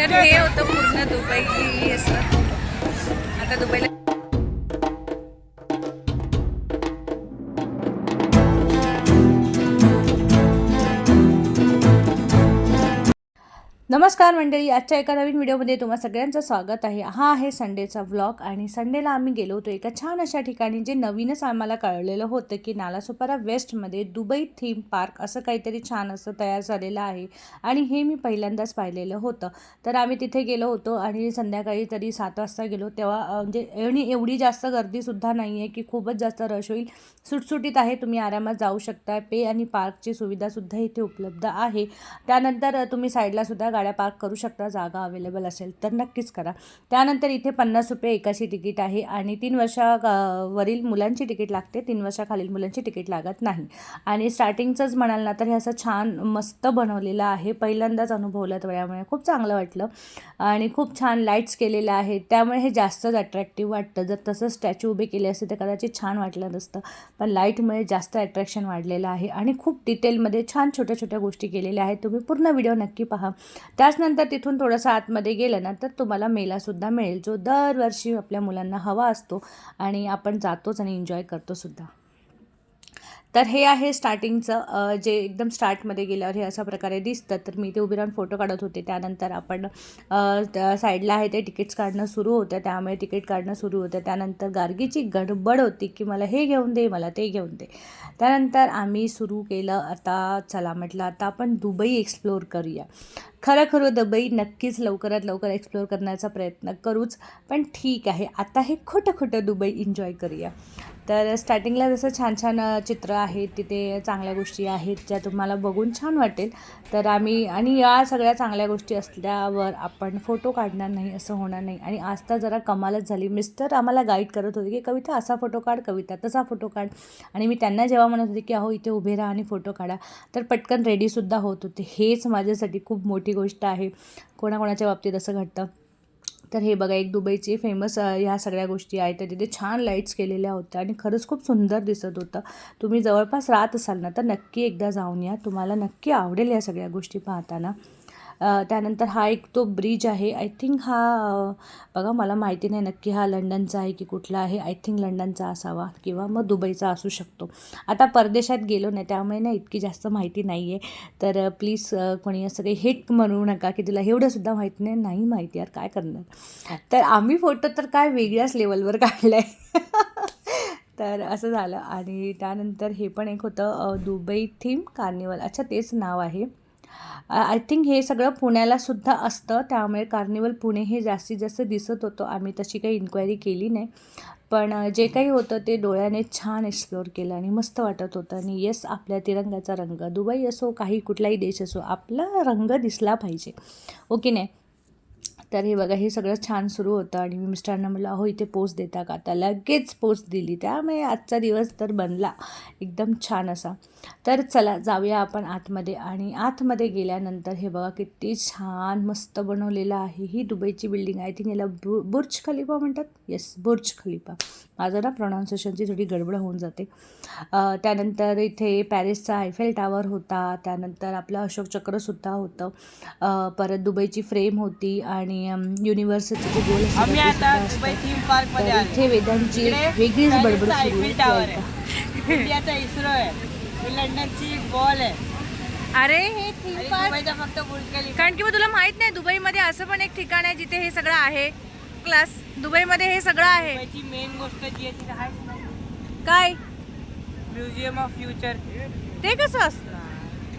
तर हे होतं पूर्ण दुबई असं आता दुबईला नमस्कार मंडळी आजच्या एका नवीन व्हिडिओमध्ये तुम्हा सगळ्यांचं स्वागत आहे. हा आहे संडेचा व्लॉग आणि संडेला आम्ही गेलो होतो एका छान अशा ठिकाणी जे नवीनच आम्हाला कळलेलं होतं की नालासोपारा वेस्टमध्ये दुबई थीम पार्क असं काहीतरी छान असं तयार झालेलं आहे आणि हे मी पहिल्यांदाच पाहिलेलं होतं. तर आम्ही तिथे गेलो होतो आणि संध्याकाळी तरी सात वाजता गेलो तेव्हा म्हणजे एवढी एवढी जास्त गर्दीसुद्धा नाही आहे की खूपच जास्त रश होईल. सुटसुटीत आहे तुम्ही आरामात जाऊ शकता. पे आणि पार्कची सुविधासुद्धा इथे उपलब्ध आहे. त्यानंतर तुम्ही साईडला सुद्धा गाड्या पार्क करू शकता जागा अवेलेबल असेल तर नक्कीच करा. त्यानंतर इथे पन्नास रुपये एकाची तिकीट आहे आणि तीन वर्षा वरील मुलांची तिकीट लागते तीन वर्षाखालील मुलांची तिकीट लागत नाही. आणि स्टार्टिंगचंच म्हणाल ना तर हे असं छान मस्त बनवलेलं आहे. पहिल्यांदाच अनुभवलं त्यामुळे खूप चांगलं वाटलं. आणि खूप छान लाईट्स केलेल्या आहेत. त्यामुळे हे जास्तच अट्रॅक्टिव्ह वाटतं. जर तसं स्टॅच्यू उभे केले असते तर कदाचित छान वाटलं नसतं. पण लाईटमुळे जास्त अट्रॅक्शन वाढलेलं आहे. आणि खूप डिटेलमध्ये छान छोट्या छोट्या गोष्टी केलेल्या आहेत. तुम्ही पूर्ण व्हिडिओ नक्की पहा. त्याचनंतर तिथून थोडंसं आतमध्ये गेलं ना तर तुम्हाला मेलासुद्धा मिळेल जो दरवर्षी आपल्या मुलांना हवा असतो आणि आपण जातोच आणि एन्जॉय करतोसुद्धा. तर हे आहे स्टार्टिंगचं जे एकदम स्टार्टमध्ये गेल्यावर हे अशा प्रकारे दिसतं. तर मी ते उभी राहून फोटो काढत होते. त्यानंतर आपण साईडला आहे ते तिकीट्स काढणं सुरू होतं. त्यामुळे तिकीट काढणं सुरू होतं. त्यानंतर गार्गीची गडबड होती की मला हे घेऊन दे मला ते घेऊन दे. त्यानंतर आम्ही सुरू केलं. आता चला म्हटलं आता आपण दुबई एक्सप्लोअर करूया. खरं खरं दुबई नक्कीच लवकरात लवकर एक्सप्लोअर करण्याचा प्रयत्न करूच. पण ठीक आहे. आता हे खोटं खोटं दुबई एन्जॉय करूया. तर स्टार्टिंगला जसं छान छान चित्र आहेत तिथे चांगल्या गोष्टी आहेत ज्या तुम्हाला बघून छान वाटेल. तर आम्ही आणि या सगळ्या चांगल्या गोष्टी असल्यावर आपण फोटो काढणार नाही असं होणार नाही. आणि आज तर जरा कमालच झाली. मिस्टर आम्हाला गाईड करत होते की कविता असा फोटो काढ कविता तसा फोटो काढ. आणि मी त्यांना जेव्हा म्हणत होते की अहो इथे उभे राहा आणि फोटो काढा. तर पटकन रेडीसुद्धा होत होते. हेच माझ्यासाठी खूप मोठी गोष्ट आहे. कोणाकोणाच्या बाबतीत असं घडतं. तर हे बघा एक दुबईची फेमस ह्या सगळ्या गोष्टी आहेत. तर तिथे छान लाईट्स केलेल्या होत्या आणि खरंच खूप सुंदर दिसत होतं. तुम्ही जवळपास राहत असाल ना तर नक्की एकदा जाऊन या. तुम्हाला नक्की आवडेल या सगळ्या गोष्टी पाहताना. त्यानंतर हा एक तो ब्रिज आहे. आय थिंक हा बघा मला माहिती नाही नक्की हा लंडनचा आहे की कुठला आहे. आय थिंक लंडनचा असावा किंवा मग दुबईचा असू शकतो. आता परदेशात गेलो नाही त्यामुळे ना इतकी जास्त माहिती नाही आहे तर प्लीज कोणी असं काही हिट म्हणू नका की तुला एवढंसुद्धा माहिती नाही. नाही माहिती यार काय करणार? तर आम्ही फोटो तर काय वेगळ्याच लेवलवर काढला आहे तर असं झालं. आणि त्यानंतर हे पण एक होतं दुबई थीम कार्निवल अच्छा तेच नाव आहे. आय थिंक हे सगळं पुण्याला सुद्धा असतं. त्यामुळे कार्निवल पुणे हे जास्तीत जास्त दिसत होतं. आम्ही तशी काही इन्क्वायरी केली नाही. पण जे काही होतं ते डोळ्याने छान एक्सप्लोअर केलं आणि मस्त वाटत होतं. आणि येस आपल्या तिरंगाचा रंग. दुबई असो काही कुठलाही देश असो आपला रंग दिसला पाहिजे. ओके नाही? तर हे बघा हे सगळं छान सुरू होतं आणि मी मिस्टरांना म्हटलं अहो इथे पोस्ट देता का? आता लगेच पोस्ट दिली. त्यामुळे आजचा दिवस तर बनला एकदम छान असा. तर चला जाऊया आपण आतमध्ये आणि आतमध्ये गेल्यानंतर हे बघा किती छान मस्त बनवलेलं आहे. ही दुबईची बिल्डिंग आय थिंक याला बु बुर्ज खलिफा म्हणतात? Yes Burj Khalifa. माझं ना प्रोनाऊन्सिएशनची थोडी गडबड होऊन जाते. त्यानंतर इथे पॅरिसचा आयफेल टावर होता. त्यानंतर आपलं अशोक चक्रसुद्धा होतं. परत दुबईची फ्रेम होती आणि युनिव्हर्सिटीचे गोल असतात आम्ही ते आता सुद्धा दुबई असतात. थीम पार्कमध्ये तर आलो. इथे वेदांची वेगळीच बडबड सुरू आयफेल होती टावर आता. आहे. इंडियाचा इस्रो आहे. लंडनची बॉल आहे. अरे हे थीम पार्क फक्त कारण की मग तुला माहीत नाही दुबईमध्ये असं पण एक ठिकाण आहे जिथे हे सगळं आहे. क्लास दुबईमध्ये हे सगळं आहे. दुबईची मेन गोष्ट जी आहे तिथे आहे काय? म्युझियम ऑफ फ्युचर ते कसं असतं?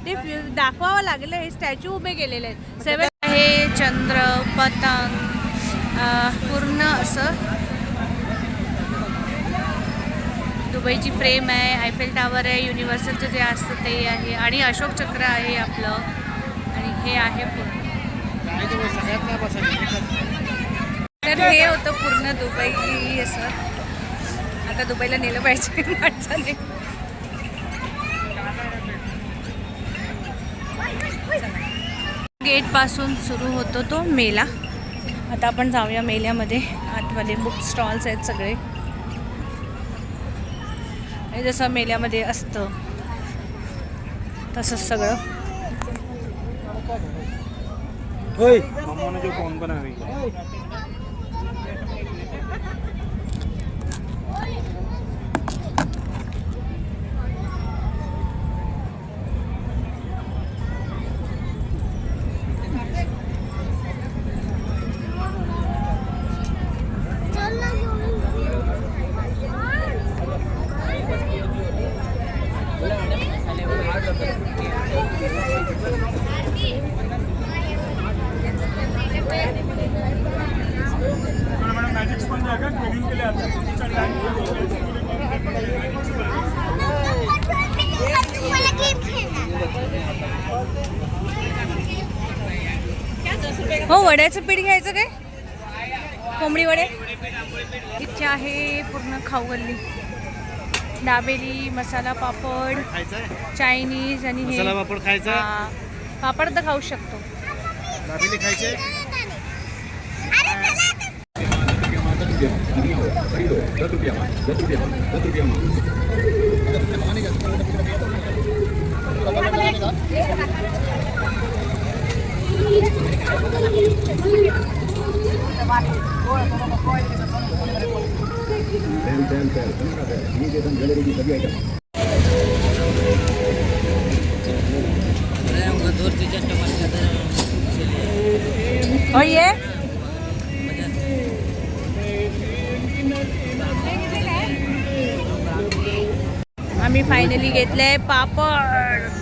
ते फ्यु- दाखवावं लागेल हे स्टॅच्यू उभे केलेले आहेत. सेवन हे चंद्र पतंग अं, पूर्ण असं. दुबईची फ्रेम आहे आयफेल टावर आहे युनिव्हर्सलचं जे असतं ते आहे. आणि अशोक चक्र आहे आपलं. आणि हे आहे पूर्ण. तर तर हे होतं पूर्ण दुबई असं. आता दुबईला नेलं पाहिजे. माणसाने. गेटपासून सुरू होतो तो मेला. आता आपण जाऊया मेल्यामध्ये. आतमध्ये बुक स्टॉल्स आहेत सगळे. आणि जसं मेल्यामध्ये असतं तसंच सगळं. मम्मा हो वड्याचं पीठ घ्यायचं काय? कोंबडी वडे? इथे आहे पूर्ण खाऊ गल्ली. दाबेली मसाला पापड चायनीज आणि हे. मसाला पापड खायचा? हा. पापड तर खाऊ शकतो. दाबेली खायचे और ये? आम्ही फायनली घेतलंय पापड.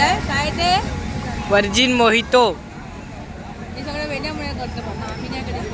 घेतलंय काय ते? Virgin mojito. हे सगळं वेड्यामुळे करतो बाबा आम्ही नाही करत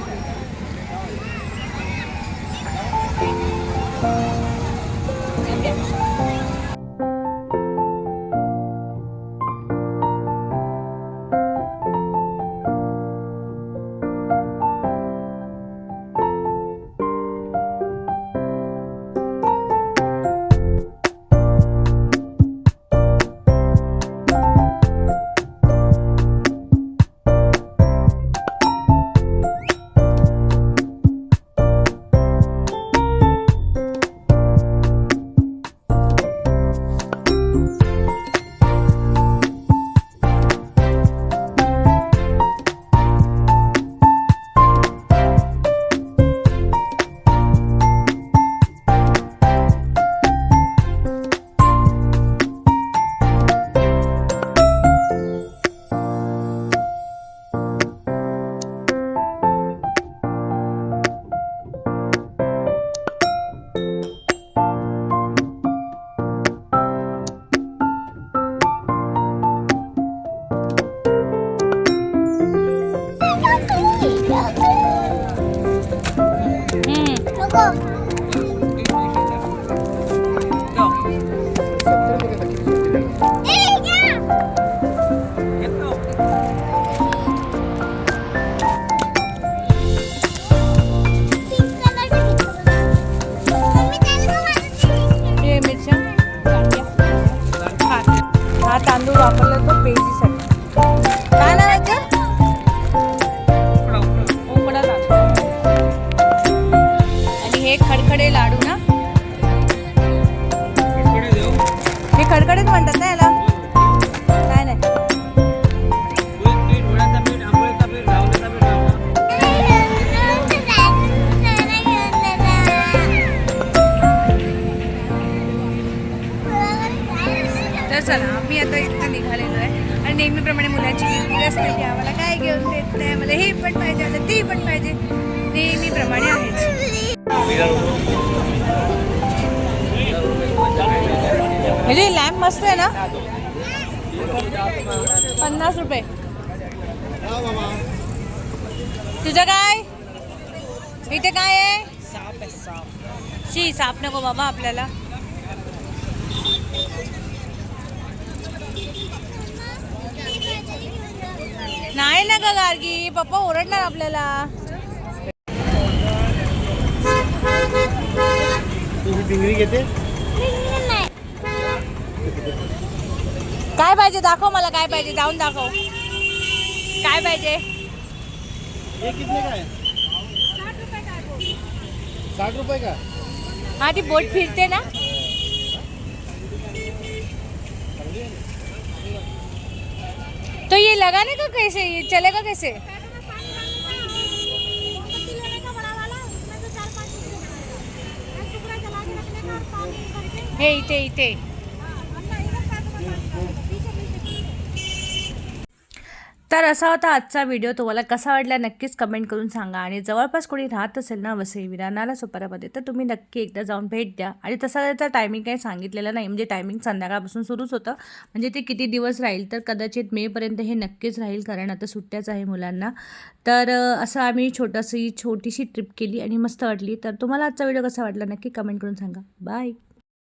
不 म्हणतात ना याला? काय नाही. तर चला आम्ही आता इथं निघालेलो आहे. आणि नेहमीप्रमाणे मुलाची किरकिर असते की आम्हाला काय घेऊन देत नाही मला हे पण पाहिजे आता ते पण पाहिजे. नेहमीप्रमाणे आहेच. म्हणजे लॅम्प मस्त आहे ना? पन्नास रुपये. तुझं काय? इथे काय आहे? शी साप नको बाबा आपल्याला. नाही ना गं गार्गी पप्पा ओरडणार आपल्याला. तुम्ही डिंगरी घेते? काय पाहिजे? दाखव मला काय पाहिजे. जाऊन दाखव. काय पाहिजे? साठ रुपये का? हा ती बोट फिरते ना. तो ये लगाने का कैसे? ये चलेगा कैसे? हे इथे इथे. तर असा होता आजचा व्हिडिओ तुम्हाला कसा वाटला नक्कीच कमेंट करून सांगा. आणि जवळपास कोणी राहत असेल ना वसई विरानाला सुपारामध्ये तर तुम्ही नक्की एकदा जाऊन भेट द्या. आणि तसा त्याचा टायमिंग काही सांगितलेलं नाही. म्हणजे टायमिंग संध्याकाळपासून सुरूच होतं. म्हणजे ते किती दिवस राहील तर कदाचित मेपर्यंत हे नक्कीच राहील कारण आता सुट्ट्याच आहे मुलांना. तर असं आम्ही छोटंसं छोटीशी ट्रिप केली आणि मस्त वाटली. तर तुम्हाला आजचा व्हिडिओ कसा वाटला नक्की कमेंट करून सांगा. बाय